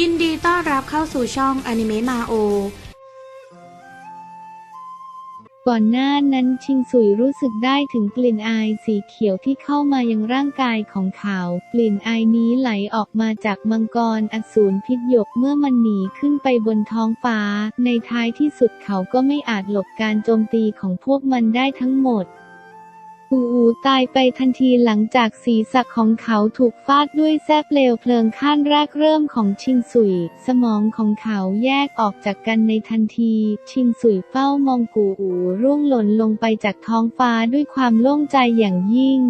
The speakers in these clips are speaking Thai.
ยินดีต้อนรับเข้าสู่ช่องอนิเมะมาโอ ก่อนหน้านั้นชิงสุยรู้สึกได้ถึงกลิ่นอายสีเขียวที่เข้ามายังร่างกายของเขา กลิ่นอายนี้ไหลออกมาจากมังกรอสูรพิษหยกเมื่อมันหนีขึ้นไปบนท้องฟ้า ในท้ายที่สุดเขาก็ไม่อาจหลบการโจมตีของพวกมันได้ทั้งหมด อูอูตายไปทันทีหลังจากศีรษะของเขาถูกฟาดด้วยแส้เปลวเพลิงขั้นแรกเริ่มของชิงสุย สมองของเขาแยกออกจากกันในทันที ชิงสุยเฝ้ามองกูอูร่วงหล่นลงไปจากท้องฟ้าด้วยความโล่งใจอย่างยิ่ง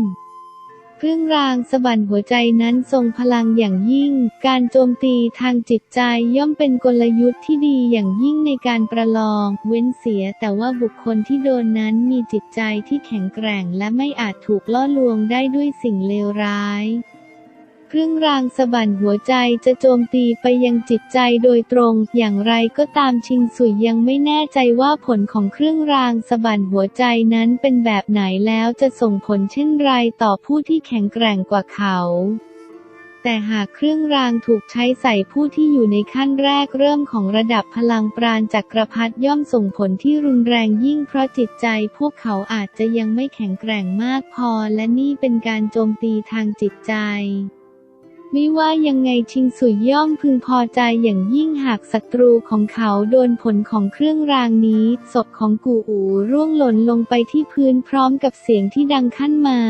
เครื่องรางสะบันหัวใจนั้นทรงพลังอย่างยิ่ง การโจมตีทางจิตใจย่อมเป็นกลยุทธ์ที่ดีอย่างยิ่งในการประลอง เว้นเสียแต่ว่าบุคคลที่โดนนั้นมีจิตใจที่แข็งแกร่งและไม่อาจถูกล่อลวงได้ด้วยสิ่งเลวร้าย เครื่องรางสะบันหัวใจจะโจมตีไปยังจิตใจโดยตรง อย่างไรก็ตามชิงสุยยังไม่แน่ใจว่าผลของเครื่องรางสะบันหัวใจนั้นเป็นแบบไหนแล้วจะส่งผลเช่นไรต่อผู้ที่แข็งแกร่งกว่าเขาแต่หากเครื่องรางถูกใช้ใส่ผู้ที่อยู่ในขั้นแรกเริ่มของระดับพลังปราณจักรพรรดิย่อมส่งผลที่รุนแรงยิ่งเพราะจิตใจพวกเขาอาจจะยังไม่แข็งแกร่งมากพอและนี่เป็นการโจมตีทางจิตใจ ไม่ว่ายังไงชิงสุยย่อมพึงพอใจอย่างยิ่งหากศัตรูของเขาโดนผลของเครื่องรางนี้ ศพของกูอูร่วงหล่นลงไปที่พื้นพร้อมกับเสียงที่ดังขั้นมา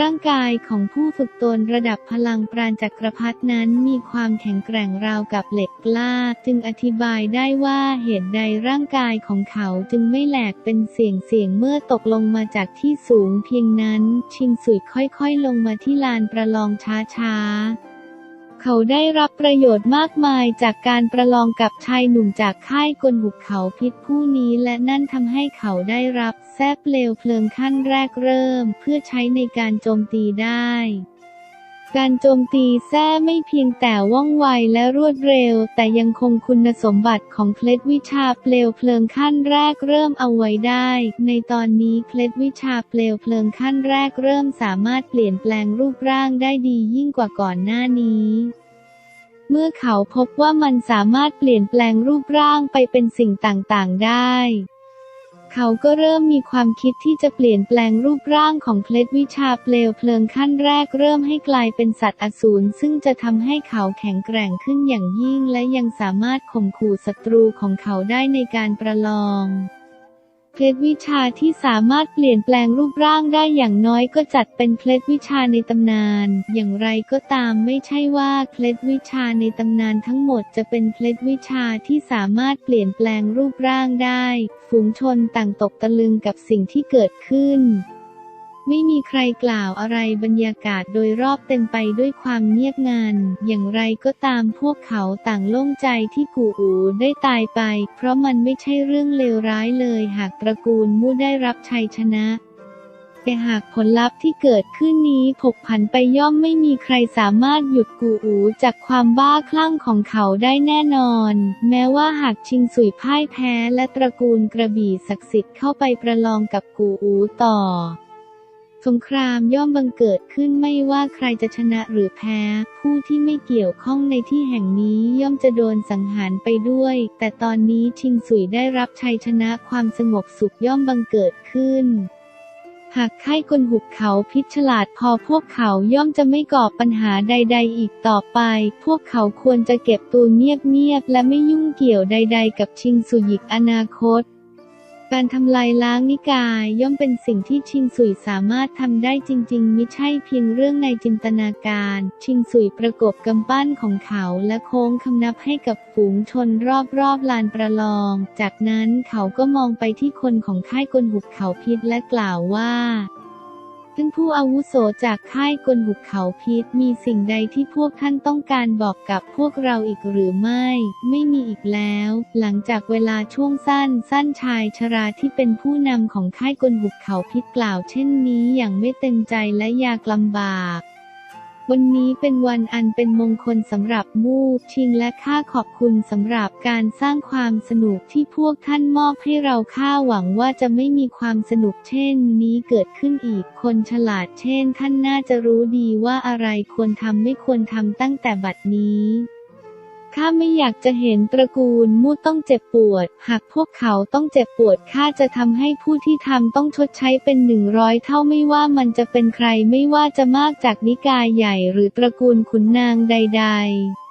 ร่างกายของผู้ฝึกตนระดับพลังปราณจักรพรรดนั้นมีความแข็งแกร่งราวกับเหล็กกล้า จึงอธิบายได้ว่าเหตุใดร่างกายของเขาจึงไม่แหลกเป็นเสียงเสียงเมื่อตกลงมาจากที่สูงเพียงนั้น ชิงสุยค่อยๆลงมาที่ลานประลองช้าๆ เขาได้รับประโยชน์มากมายจากการประลองกับชายหนุ่มจากค่ายกลหุบเขาพิษผู้นี้และนั่นทำให้เขาได้รับแซบเปลวเพลิงขั้นแรกเริ่ม เพื่อใช้ในการโจมตีได้ การโจมตีแท้ไม่เพียงแต่ว่องไวและรวดเร็ว แต่ยังคงคุณสมบัติของเคล็ดวิชาเปลวเพลิงขั้นแรกเริ่มเอาไว้ได้ ในตอนนี้เคล็ดวิชาเปลวเพลิงขั้นแรกเริ่มสามารถเปลี่ยนแปลงรูปร่างได้ดียิ่งกว่าก่อนหน้านี้เมื่อเขาพบว่ามันสามารถเปลี่ยนแปลงรูปร่างไปเป็นสิ่งต่างๆ ได้ เขาก็เริ่มมีความคิดที่จะเปลี่ยนแปลงรูปร่างของเคล็ดวิชาเปลวเพลิงขั้นแรกเริ่มให้กลายเป็นสัตว์อสูรซึ่งจะทำให้เขาแข็งแกร่งขึ้นอย่างยิ่งและยังสามารถข่มขู่ศัตรูของเขาได้ในการประลอง เคล็ดวิชาที่สามารถเปลี่ยนแปลงรูปร่างได้อย่างน้อยก็จัดเป็นเคล็ดวิชาในตำนาน อย่างไรก็ตามไม่ใช่ว่าเคล็ดวิชาในตำนานทั้งหมดจะเป็นเคล็ดวิชาที่สามารถเปลี่ยนแปลงรูปร่างได้ ฝูงชนต่างตกตะลึงกับสิ่งที่เกิดขึ้น ไม่มีใครกล่าวอะไรบรรยากาศโดยรอบเต็มไปด้วยความเงียบงัน อย่างไรก็ตามพวกเขาต่างโล่งใจที่กูอูได้ตายไป เพราะมันไม่ใช่เรื่องเลวร้ายเลยหากตระกูลมู่ได้รับชัยชนะแต่หากผลลัพธ์ที่เกิดขึ้นนี้ผกผันไปย่อมไม่มีใครสามารถหยุดกูอูจากความบ้าคลั่งของเขาได้แน่นอน แม้ว่าหากชิงสุยพ่ายแพ้และตระกูลกระบี่ศักดิ์สิทธิ์เข้าไปประลองกับกูอูต่อ สงครามย่อมบังเกิดขึ้นไม่ว่าใครจะชนะหรือแพ้ ผู้ที่ไม่เกี่ยวข้องในที่แห่งนี้ย่อมจะโดนสังหารไปด้วย แต่ตอนนี้ชิงสุยได้รับชัยชนะความสงบสุขย่อมบังเกิดขึ้น หากค่ายกลหุบเขาพิษฉลาดพอพวกเขาย่อมจะไม่ก่อปัญหาใด ๆ อีกต่อไป พวกเขาควรจะเก็บตัวเงียบๆและไม่ยุ่งเกี่ยวใด ๆ กับชิงสุยิกอนาคต การทำลายล้างนิกายย่อมเป็นสิ่งที่ชิงสุยสามารถทำได้จริง ๆ มิใช่เพียงเรื่องในจินตนาการ ชิงสุยประกบกำปั้นของเขาและโค้งคำนับให้กับฝูงชนรอบๆลานประลอง จากนั้นเขาก็มองไปที่คนของค่ายกลหุบเขาพิษและกล่าวว่า ท่านผู้อาวุโสจากค่ายกลหุบเขาพิษมีสิ่งใดที่พวกท่านต้องการบอกกับพวกเราอีกหรือไม่ ไม่มีอีกแล้ว หลังจากเวลาช่วงสั้น สั้นชายชราที่เป็นผู้นำของค่ายกลหุบเขาพิษกล่าวเช่นนี้อย่างไม่เต็มใจและยากลำบาก วันนี้เป็นวันอันเป็นมงคลสำหรับมู่ชิงและข้าขอบคุณสำหรับการสร้างความสนุกที่พวกท่านมอบให้เราข้าหวังว่าจะไม่มีความสนุกเช่นนี้เกิดขึ้นอีก คนฉลาดเช่นท่านน่าจะรู้ดีว่าอะไรควรทำไม่ควรทำตั้งแต่บัดนี้ ข้าไม่อยากจะเห็นตระกูลมู่ต้องเจ็บปวด หากพวกเขาต้องเจ็บปวดข้าจะทำให้ผู้ที่ทำต้องชดใช้เป็นหนึ่งร้อยเท่าไม่ว่ามันจะเป็นใครไม่ว่าจะมากจากนิกายใหญ่หรือตระกูลขุนนางใด ๆ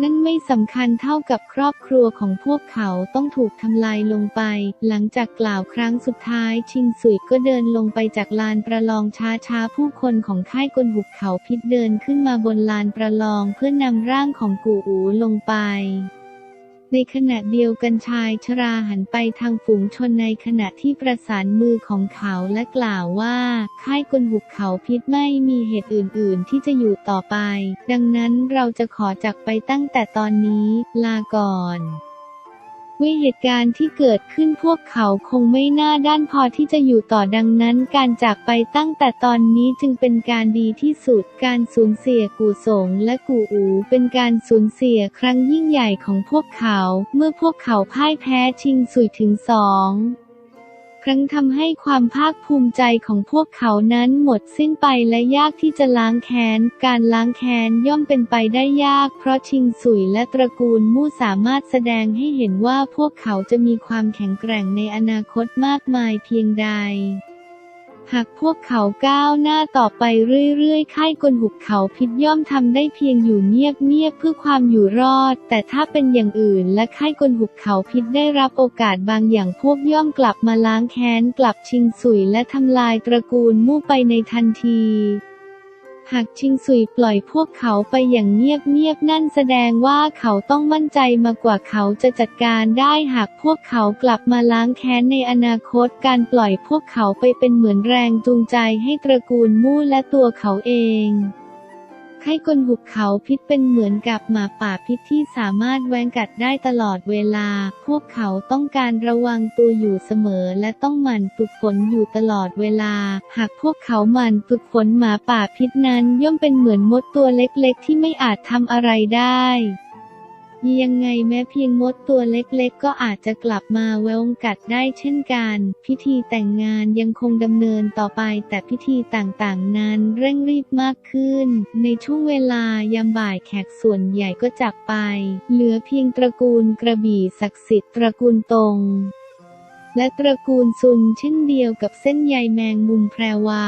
นั่นไม่สำคัญเท่ากับครอบครัวของพวกเขาต้องถูกทำลายลงไป หลังจากกล่าวครั้งสุดท้ายชิงสุยก็เดินลงไปจากลานประลองช้าๆ ผู้คนของค่ายกลหุบเขาพิษเดินขึ้นมาบนลานประลองเพื่อนำร่างของกูอูลงไป ในขณะเดียวกันชายชราหันไปทางฝูงชนในขณะที่ประสานมือของเขาและกล่าวว่า ค่ายกลหุบเขาพิษไม่มีเหตุอื่น ๆ ที่จะอยู่ต่อไป ดังนั้นเราจะขอจากไปตั้งแต่ตอนนี้ ลาก่อน วิเหตุการณ์ที่เกิดขึ้นพวกเขาคงไม่น่าด้านพอที่จะอยู่ต่อดังนั้น การจากไปตั้งแต่ตอนนี้จึงเป็นการดีที่สุด การสูญเสียกูสงและกูอูเป็นการสูญเสียครั้งยิ่งใหญ่ของพวกเขา เมื่อพวกเขาพ่ายแพ้ชิงสุยถึงสอง ครั้งทำให้ความภาคภูมิใจของพวกเขานั้นหมดสิ้นไปและยากที่จะล้างแค้น การล้างแค้นย่อมเป็นไปได้ยาก เพราะชิงสุยและตระกูลมู่สามารถแสดงให้เห็นว่าพวกเขาจะมีความแข็งแกร่งในอนาคตมากมายเพียงใด หากพวกเขาก้าวหน้าต่อไปเรื่อยๆ ค่ายกลหุบเขาพิษย่อมทำได้เพียงอยู่เงียบๆเพื่อความอยู่รอด แต่ถ้าเป็นอย่างอื่นและค่ายกลหุบเขาพิษได้รับโอกาสบางอย่างพวกย่อมกลับมาล้างแค้นกลับชิงสุยและทำลายตระกูลมู่ไปในทันที หากชิงสุยปล่อยพวกเขาไปอย่างเงียบๆนั่นแสดงว่าเขาต้องมั่นใจมากกว่าเขาจะจัดการได้หากพวกเขากลับมาล้างแค้นในอนาคตการปล่อยพวกเขาไปเป็นเหมือนแรงจูงใจให้ตระกูลมู่และตัวเขาเอง ให้กลหุบเขาพิษเป็นเหมือนกับหมาป่าพิษที่สามารถแวงกัดได้ตลอดเวลา พวกเขาต้องการระวังตัวอยู่เสมอและต้องหมั่นฝึกฝนอยู่ตลอดเวลา หากพวกเขาหมั่นฝึกฝนหมาป่าพิษนั้นย่อมเป็นเหมือนมดตัวเล็กๆ ที่ไม่อาจทำอะไรได้ ยังไงแม้เพียงมดตัวเล็กๆ ก็อาจจะกลับมาแวงกัดได้เช่นกัน พิธีแต่งงานยังคงดำเนินต่อไป แต่พิธีต่างๆ นั้นเร่งรีบมากขึ้น ในช่วงเวลายามบ่ายแขกส่วนใหญ่ก็จากไป เหลือเพียงตระกูลกระบี่ศักดิ์สิทธิ์ตระกูลตรงและตระกูลซุนเช่นเดียวกับเส้นใยแมงมุมแพรวา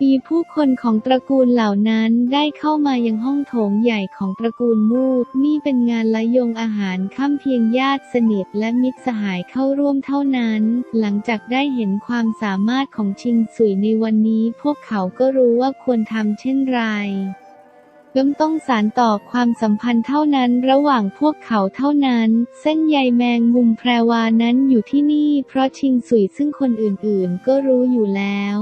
ปีผู้คนของตระกูลเหล่านั้นได้เข้ามายังห้องโถงใหญ่ของตระกูลมูนี่เป็นงานละยงอาหารค่ำเพียงญาติสนิทและมิตรสหายเข้าร่วมเท่านั้น หลังจากได้เห็นความสามารถของชิงสุยในวันนี้ พวกเขาก็รู้ว่าควรทำเช่นไรย่อมต้องสารต่อความสัมพันธ์เท่านั้นระหว่างพวกเขาเท่านั้น เส้นใยแมงมุมแพรวานั้นอยู่ที่นี่ เพราะชิงสุยซึ่งคนอื่นๆ ก็รู้อยู่แล้ว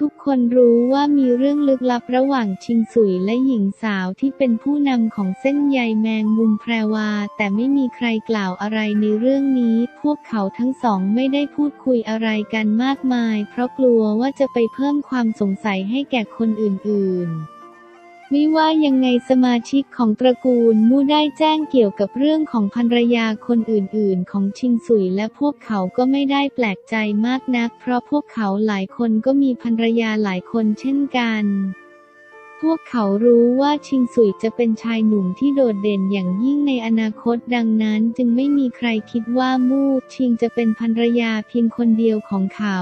ทุกๆ คนรู้ว่ามีเรื่องลึกลับระหว่างชิงสุยและหญิงสาวที่เป็นผู้นำของเส้นใยแมงมุมแพรวา แต่ไม่มีใครกล่าวอะไรในเรื่องนี้ พวกเขาทั้งสองไม่ได้พูดคุยอะไรกันมากมาย เพราะกลัวว่าจะไปเพิ่มความสงสัยให้แก่คนอื่นๆ ไม่ว่ายังไงสมาชิกของตระกูลมู่ได้แจ้งเกี่ยวกับเรื่องของภรรยาคนอื่นๆ ของชิงสุยและพวกเขาก็ไม่ได้แปลกใจมากนัก เพราะพวกเขาหลายคนก็มีภรรยาหลายคนเช่นกันพวกเขารู้ว่าชิงสุยจะเป็นชายหนุ่มที่โดดเด่นอย่างยิ่งในอนาคตดังนั้นจึงไม่มีใครคิดว่ามู่ชิงจะเป็นภรรยาเพียงคนเดียวของเขา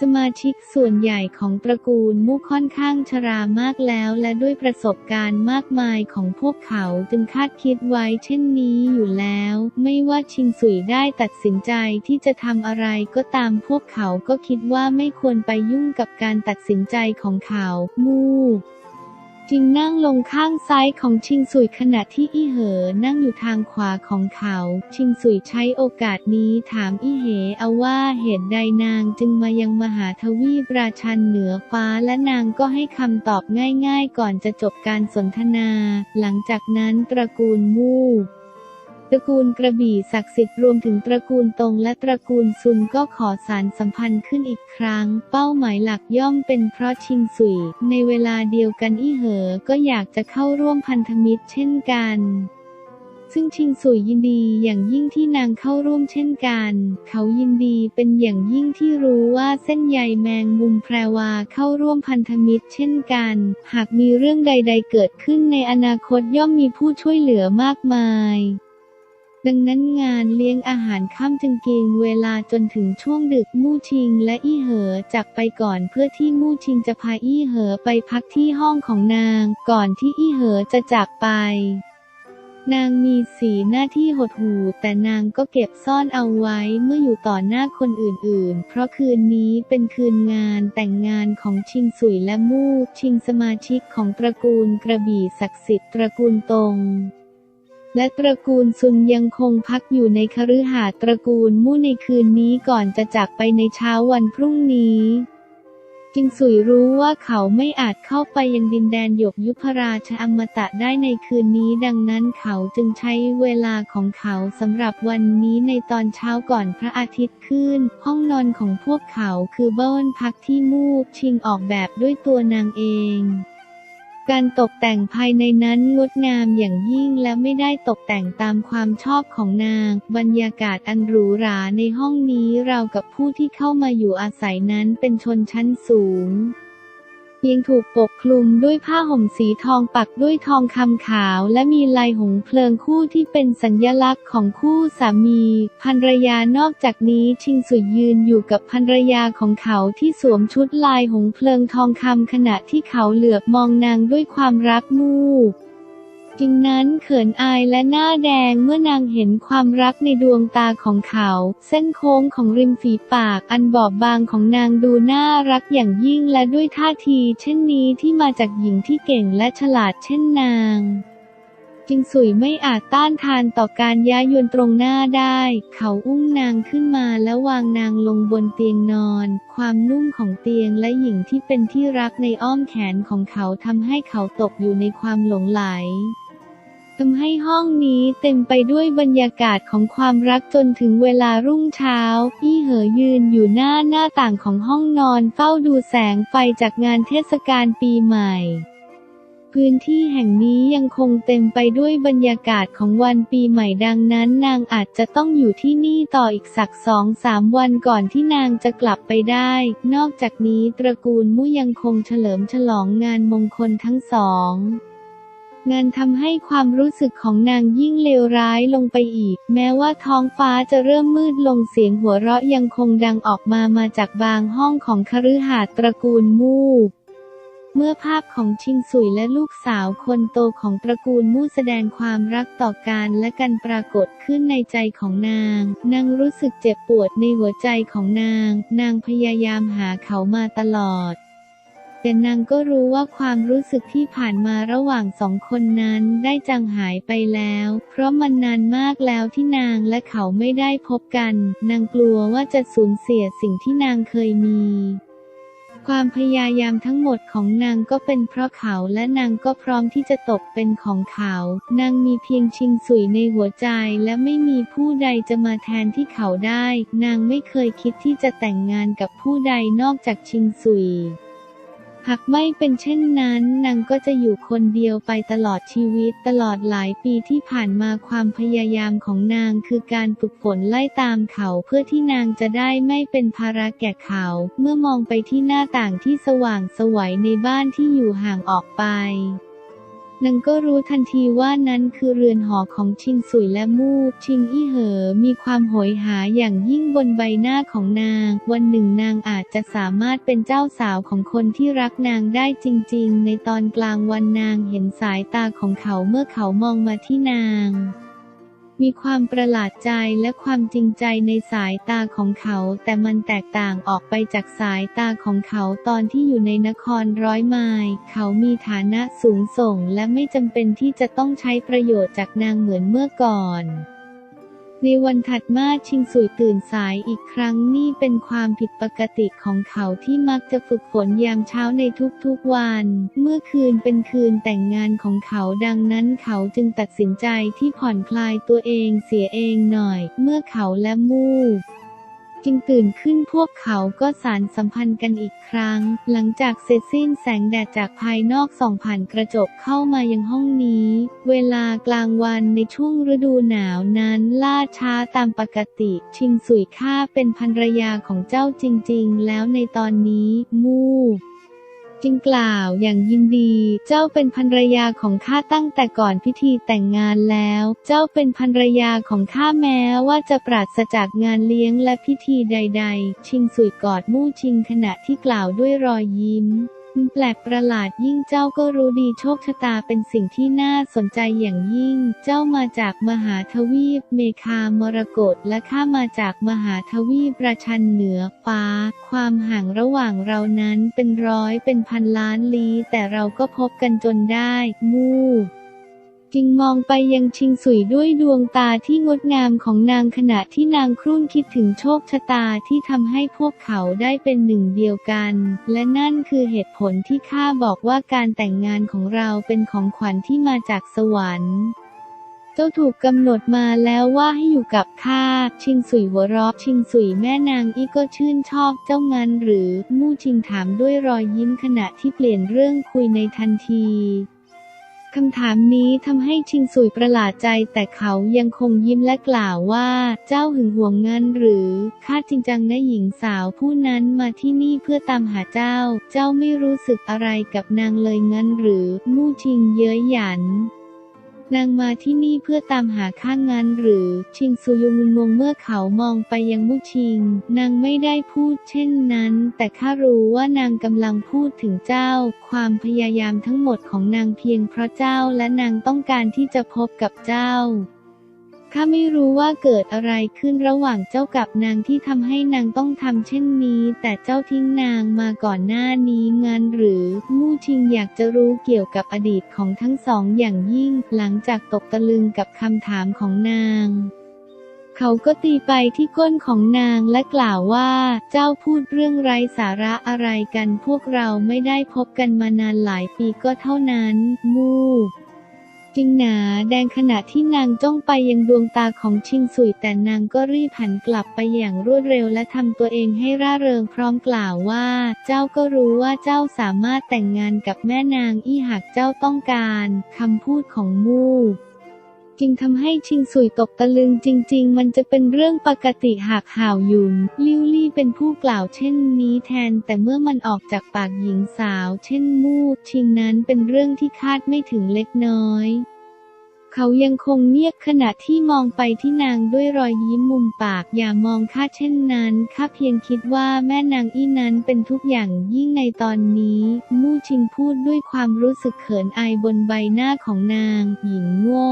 สมาชิกส่วนใหญ่ของตระกูลมู่ค่อนข้างชรามากแล้วและด้วยประสบการณ์มากมายของพวกเขาจึงคาดคิดไว้เช่นนี้อยู่แล้ว ไม่ว่าชิงสุยได้ตัดสินใจที่จะทำอะไรก็ตามพวกเขาก็คิดว่าไม่ควรไปยุ่งกับการตัดสินใจของเขา มู่ จิงนั่งลงข้างซ้ายของชิงสุยขณะที่อี้เหอนั่งอยู่ทางขวาของเขา ชิงสุยใช้โอกาสนี้ถามอี้เหเอาว่าเหตุใดนางจึงมายังมหาทวีปราชันเหนือฟ้าและนางก็ให้คำตอบง่ายๆ ก่อนจะจบการสนทนา หลังจากนั้นตระกูลมู่ ตระกูลกระบี่ศักดิ์สิทธิ์รวมถึงตระกูลตงและตระกูลซุนก็ขอสารสัมพันธ์ขึ้นอีกครั้ง เป้าหมายหลักย่อมเป็นเพราะชิงสุย ในเวลาเดียวกันอี้เหอ ก็อยากจะเข้าร่วมพันธมิตรเช่นกันซึ่งชิงสุยยินดีอย่างยิ่งที่นางเข้าร่วมเช่นกัน เขายินดีเป็นอย่างยิ่งที่รู้ว่าเส้นใยแมงมุมแพรวาเข้าร่วมพันธมิตรเช่นกัน หากมีเรื่องใด ๆ เกิดขึ้นในอนาคตย่อมมีผู้ช่วยเหลือมากมาย ดังนั้นงานเลี้ยงอาหารค่ำจึงกินเวลาจนถึงช่วงดึกมู่ชิงและอี้เหอจากไปก่อนเพื่อที่มู่ชิงจะพาอี้เหอไปพักที่ห้องของนาง ก่อนที่อี้เหอจะจากไป นางมีสีหน้าที่หดหู่แต่นางก็เก็บซ่อนเอาไว้เมื่ออยู่ต่อหน้าคนอื่นๆ เพราะคืนนี้เป็นคืนงานแต่งงานของชิงสุยและมู่ชิงสมาชิกของตระกูลกระบี่ศักดิ์สิทธิ์ตระกูลตง และตระกูลซุนยังคงพักอยู่ในคฤหาสน์ตระกูลมู่ในคืนนี้ก่อนจะจากไปในเช้าวันพรุ่งนี้จิงสุยรู้ว่าเขาไม่อาจเข้าไปยังดินแดนหยกยุพราชอมตะได้ในคืนนี้ดังนั้นเขาจึงใช้เวลาของเขาสำหรับวันนี้ในตอนเช้าก่อนพระอาทิตย์ขึ้น ห้องนอนของพวกเขาคือบ้านพักที่มูกชิงออกแบบด้วยตัวนางเอง การตกแต่งภายในนั้นงดงามอย่างยิ่งและไม่ได้ตกแต่งตามความชอบของนาง บรรยากาศอันหรูหราในห้องนี้เรากับผู้ที่เข้ามาอยู่อาศัยนั้นเป็นชนชั้นสูง ยงถูกปกคลุมด้วยผ้าห่มสีทองปักด้วยทองคำขาว และมีลายหงเพลิงคู่ที่เป็นสัญลักษณ์ของคู่สามีภรรยานอกจากนี้ชิงสุยยืนอยู่กับภรรยาของเขาที่สวมชุดลายหงเพลิงทองคำขณะที่เขาเหลือบมองนางด้วยความรักมูก จริงนั้นเขินอายและหน้าแดงเมื่อนางเห็นความรักในดวงตาของเขา เส้นโค้งของริมฝีปากอันบอบบางของนางดูน่ารักอย่างยิ่งและด้วยท่าที เช่นนี้ที่มาจากหญิงที่เก่งและฉลาดเช่นนาง จิงสุยไม่อาจต้านทานต่อการย้ายยวนตรงหน้าได้ เขาอุ้มนางขึ้นมาแล้ววางนางลงบนเตียงนอน ความนุ่มของเตียงและหญิงที่เป็นที่รักในอ้อมแขนของเขาทำให้เขาตกอยู่ในความหลงไหลทำให้ห้องนี้เต็มไปด้วยบรรยากาศของความรักจนถึงเวลารุ่งเช้าอี้เหอยืนอยู่หน้าหน้าต่างของห้องนอนเฝ้าดูแสงไฟจากงานเทศกาลปีใหม่ พื้นที่แห่งนี้ยังคงเต็มไปด้วยบรรยากาศของวันปีใหม่ดังนั้น นางอาจจะต้องอยู่ที่นี่ต่ออีกสักสองสามวันก่อนที่นางจะกลับไปได้ นอกจากนี้ตระกูลมู่ยังคงเฉลิมฉลองงานมงคลทั้งสองงานทำให้ความรู้สึกของนางยิ่งเลวร้ายลงไปอีก แม้ว่าท้องฟ้าจะเริ่มมืดลงเสียงหัวเราะยังคงดังออกมามาจากบางห้องของคฤหาสน์ตระกูลมู่ เมื่อภาพของชิงสุยและลูกสาวคนโตของตระกูลมู่แสดงความรักต่อกันและกันปรากฏขึ้นในใจของนาง นางรู้สึกเจ็บปวดในหัวใจของนาง นางพยายามหาเขามาตลอดแต่นางก็รู้ว่าความรู้สึกที่ผ่านมาระหว่างสองคนนั้นได้จางหายไปแล้ว เพราะมันนานมากแล้วที่นางและเขาไม่ได้พบกัน นางกลัวว่าจะสูญเสียสิ่งที่นางเคยมี ความพยายามทั้งหมดของนางก็เป็นเพราะเขาและนางก็พร้อมที่จะตกเป็นของเขา นางมีเพียงชิงสุยในหัวใจและไม่มีผู้ใดจะมาแทนที่เขาได้ นางไม่เคยคิดที่จะแต่งงานกับผู้ใดนอกจากชิงสุย หากไม่เป็นเช่นนั้นนางก็จะอยู่คนเดียวไปตลอดชีวิตตลอดหลายปีที่ผ่านมาความพยายามของนางคือการฝึกฝนไล่ตามเขาเพื่อที่นางจะได้ไม่เป็นภาระแก่เขา เมื่อมองไปที่หน้าต่างที่สว่างสวัยในบ้านที่อยู่ห่างออกไป นางก็รู้ทันทีว่านั้นคือเรือนหอของชิงสุยและมู่ชิงอี้เหอมีความโหยหาอย่างยิ่งบนใบหน้าของนาง วันหนึ่งนางอาจจะสามารถเป็นเจ้าสาวของคนที่รักนางได้จริง ๆ ในตอนกลางวันนางเห็นสายตาของเขาเมื่อเขามองมาที่นาง มีความประหลาดใจและความจริงใจในสายตาของเขา แต่มันแตกต่างออกไปจากสายตาของเขาตอนที่อยู่ในนครร้อยไมล์เขามีฐานะสูงส่งและไม่จำเป็นที่จะต้องใช้ประโยชน์จากนางเหมือนเมื่อก่อน ในวันถัดมาชิงสุยตื่นสายอีกครั้งนี่เป็นความผิดปกติของเขาที่มักจะฝึกฝนยามเช้าในทุกๆวัน เมื่อคืนเป็นคืนแต่งงานของเขาดังนั้นเขาจึงตัดสินใจที่ผ่อนคลายตัวเองเสียเองหน่อย เมื่อเขาและมู่ จึงตื่นขึ้นพวกเขาก็สารสัมพันธ์กันอีกครั้ง หลังจากเสร็จสิ้นแสงแดดจากภายนอกส่องผ่านกระจกเข้ามายังห้องนี้ เวลากลางวันในช่วงฤดูหนาวนั้นล่าช้าตามปกติ ชิงสุยค่าเป็นภรรยาของเจ้าจริง ๆ แล้วในตอนนี้ มู่ จึงกล่าวอย่างยินดี เจ้าเป็นภรรยาของข้าตั้งแต่ก่อนพิธีแต่งงานแล้ว เจ้าเป็นภรรยาของข้าแม้ว่าจะปราศจากงานเลี้ยงและพิธีใด ๆ ชิงสุยกอดมู่ชิงขณะที่กล่าวด้วยรอยยิ้ม แปลกประหลาดยิ่งเจ้าก็รู้ดีโชคชะตาเป็นสิ่งที่น่าสนใจอย่างยิ่ง เจ้ามาจากมหาทวีปเมคามรกตและข้ามาจากมหาทวีปประชันเหนือฟ้า ความห่างระหว่างเรานั้นเป็นร้อยเป็นพันล้านลี้แต่เราก็พบกันจนได้ มู่ จึงมองไปยังชิงสุยด้วยดวงตาที่งดงามของนางขณะที่นางครุ่นคิดถึงโชคชะตาที่ทำให้พวกเขาได้เป็นหนึ่งเดียวกัน และนั่นคือเหตุผลที่ข้าบอกว่าการแต่งงานของเราเป็นของขวัญที่มาจากสวรรค์เจ้าถูกกำหนดมาแล้วว่าให้อยู่กับข้า ชิงสุยหัวราะชิงสุยแม่นางอีก็ชื่นชอบเจ้างั้นหรือ มู่ชิงถามด้วยรอยยิ้มขณะที่เปลี่ยนเรื่องคุยในทันที คำถามนี้ทำให้ชิงสุยประหลาดใจแต่เขายังคงยิ้มและกล่าวว่า เจ้าหึงหวงเงินหรือข้าจริงจังนะหญิงสาวผู้นั้นมาที่นี่เพื่อตามหาเจ้า เจ้าไม่รู้สึกอะไรกับนางเลยงั้นหรือมู่ชิงเย้ยหยัน นางมาที่นี่เพื่อตามหาข้างงานหรือ ชิงซูยุงงงเมื่อเขามองไปยังมุชิง นางไม่ได้พูดเช่นนั้น แต่ข้ารู้ว่านางกำลังพูดถึงเจ้า ความพยายามทั้งหมดของนางเพียงเพราะเจ้าและนางต้องการที่จะพบกับเจ้า ข้าไม่รู้ว่าเกิดอะไรขึ้นระหว่างเจ้ากับนางที่ทำให้นางต้องทำเช่นนี้ แต่เจ้าทิ้งนางมาก่อนหน้านี้งั้นหรือ มู่ชิงอยากจะรู้เกี่ยวกับอดีตของทั้งสองอย่างยิ่ง หลังจากตกตะลึงกับคำถามของนางเขาก็ตีไปที่ก้นของนางและกล่าวว่า เจ้าพูดเรื่องไร้สาระอะไรกันพวกเราไม่ได้พบกันมานานหลายปีก็เท่านั้น มู่ จิงหนาแดงขณะที่นางจ้องไปยังดวงตาของชิงสุยแต่นางก็รีบหันกลับไปอย่างรวดเร็วและทำตัวเองให้ร่าเริงพร้อมกล่าวว่า เจ้าก็รู้ว่าเจ้าสามารถแต่งงานกับแม่นางอี้หากเจ้าต้องการคำพูดของมู่ จึงทำให้ชิงสุยตกตะลึงจริง ๆ มันจะเป็นเรื่องปกติหากห่าวยุน ลิวลี่เป็นผู้กล่าวเช่นนี้แทน แต่เมื่อมันออกจากปากหญิงสาว เช่นมู่ชิงนั้นเป็นเรื่องที่คาดไม่ถึงเล็กน้อยเขายังคงเงียบขณะที่มองไปที่นางด้วยรอยยิ้มมุมปาก อย่ามองข้าเช่นนั้นข้าเพียงคิดว่าแม่นางอี้นั้นเป็นทุกอย่างยิ่งในตอนนี้ มู่ชิงพูดด้วยความรู้สึกเขินอายบนใบหน้าของนาง หญิงโง่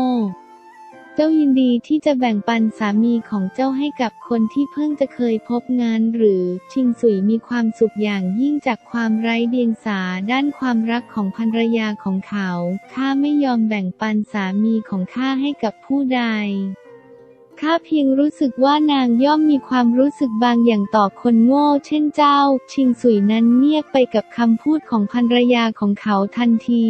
เจ้ายินดีที่จะแบ่งปันสามีของเจ้าให้กับคนที่เพิ่งจะเคยพบงานหรือชิงสุยมีความสุขอย่างยิ่งจากความไร้เดียงสาด้านความรักของภรรยาของเขา ข้าไม่ยอมแบ่งปันสามีของข้าให้กับผู้ใดข้าเพียงรู้สึกว่านางย่อมมีความรู้สึกบางอย่างต่อคนโง่ เช่นเจ้า ชิงสุยนั้นเงียบไปกับคำพูดของภรรยาของเขาทันที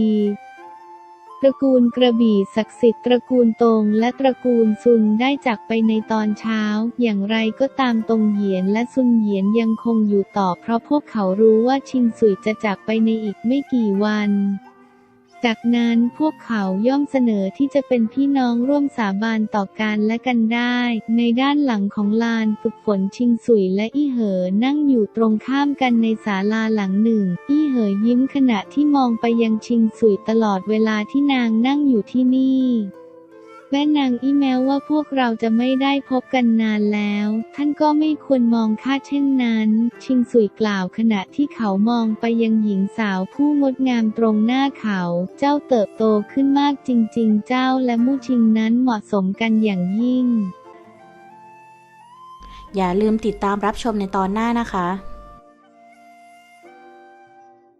ตระกูลกระบี่ศักดิ์สิทธิ์ตระกูลตงและตระกูลซุนได้จากไปในตอนเช้า อย่างไรก็ตามตงเหยียนและซุนเหยียนยังคงอยู่ต่อเพราะพวกเขารู้ว่าชิงสุยจะจากไปในอีกไม่กี่วัน จากนั้นพวกเขาย่อมเสนอที่จะเป็นพี่น้องร่วมสาบานต่อกันและกันได้ ในด้านหลังของลานฝึกฝนชิงสุยและอี้เหอนั่งอยู่ตรงข้ามกันในศาลาหลังหนึ่ง อี้เหอยิ้มขณะที่มองไปยังชิงสุยตลอดเวลาที่นางนั่งอยู่ที่นี่ แม่นางอีแม้ว่าพวกเราจะไม่ได้พบกันนานแล้ว ท่านก็ไม่ควรมองข้าเช่นนั้น ชิงสุยกล่าวขณะที่เขามองไปยังหญิงสาวผู้งดงามตรงหน้าเขา เจ้าเติบโตขึ้นมากจริง ๆ เจ้าและมู่ชิงนั้นเหมาะสมกันอย่างยิ่ง อย่าลืมติดตามรับชมในตอนหน้านะคะ